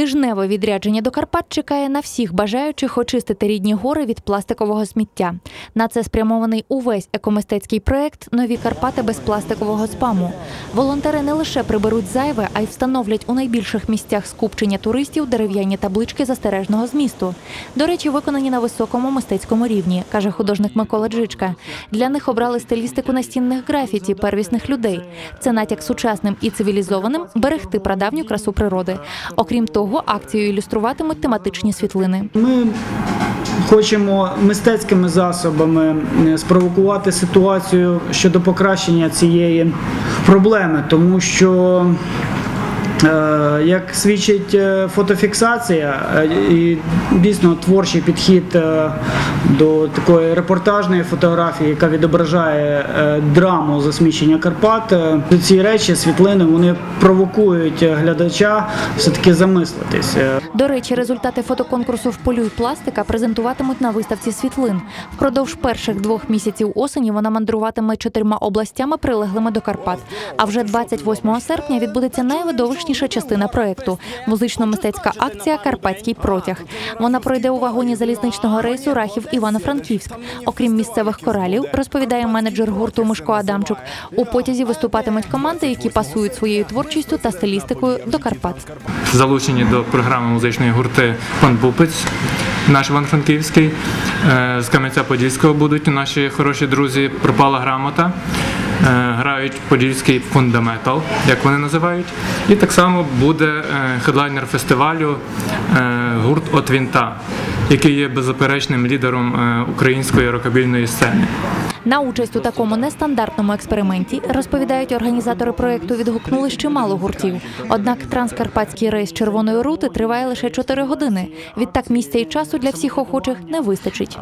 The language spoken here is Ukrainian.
Тижневе відрядження до Карпат чекає на всіх бажаючих очистити рідні гори від пластикового сміття. На це спрямований увесь екомистецький проект Нові Карпати без пластикового спаму. Волонтери не лише приберуть зайве, а й встановлять у найбільших місцях скупчення туристів дерев'яні таблички застережного змісту. До речі, виконані на високому мистецькому рівні, каже художник Микола Джичка. Для них обрали стилістику настінних графіті первісних людей. Це натяк сучасним і цивілізованим берегти прадавню красу природи. Окрім того, акцію ілюструватимуть тематичні світлини. Ми хочемо мистецькими засобами е, спровокувати ситуацію щодо покращення цієї проблеми, тому що. Е, Як свідчить е, фотофіксація е, і дійсно творчий підхід до такої репортажної фотографії, яка відображає драму засмічення Карпат, ці речі, світлини, вони провокують глядача все-таки замислитись. Е, До речі, результати фотоконкурсу «Вполюй пластика презентуватимуть на виставці світлин. Впродовж перших двох місяців осені вона мандруватиме чотирма областями, прилеглими до Карпат. А вже 28 серпня відбудеться найвидовищніша частина проекту музично-мистецька акція Карпатський протяг. Вона пройде у вагоні залізничного рейсу Рахів Івано-Франківськ. Окрім місцевих коралів, розповідає менеджер гурту Мишко Адамчук. У потязі виступатимуть команди, які пасують своєю творчістю та стилістикою до Карпат. залучені до програми музичної гурти Пан Бупець, наш Іван-Франківський. Е, З Кам'янця-Подільського будуть наші хороші друзі Пропала грамота. Е, Грають подільський фундаметал, як вони називають. І так само буде е, хедлайнер фестивалю е, гурт От Вінта, який є беззаперечним лідером е, української рокабільної сцени. На участь у такому нестандартному експерименті розповідають організатори проекту. Відгукнули чимало гуртів. Однак транскарпатський рейс червоної рути триває лише 4 години. Відтак місця і часу для всіх охочих не вистачить.